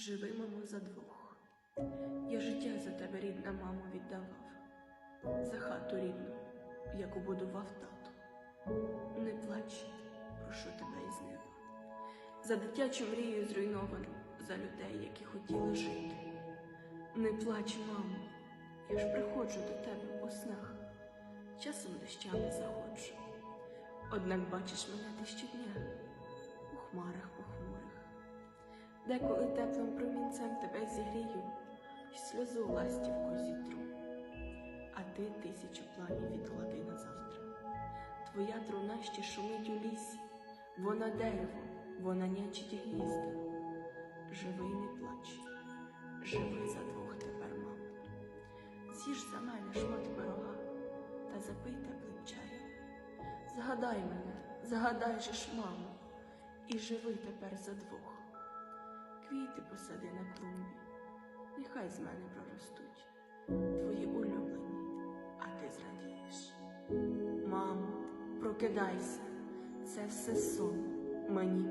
Живи, мамо, за двох. Я життя за тебе, рідна мамо, віддавав, за хату рідну, яку будував тато. Не плач, прошу тебе із неба. За дитячу мрію зруйновану, за людей, які хотіли жити. Не плач, мамо, я ж приходжу до тебе по снах, часом дощами заходжу. Однак бачиш мене ти щодня Деколи теплим промінцем тебе зігрію, й сльозу ластівку зітру. А ти тисячу планів відклади на завтра. Твоя труна ще шумить у лісі, вона дерево, вона нячить гнізда. Живи не плач, живи за двох тепер, мамо. З'їж за мене шмат пирога та запий теплим чаєм. Згадай мене, згадай же ж, мамо, і живи тепер за двох. Квіти посади на клумбі, нехай з мене проростуть. Твої улюблені, а ти зрадієш. Мамо, прокидайся, це все сон, мені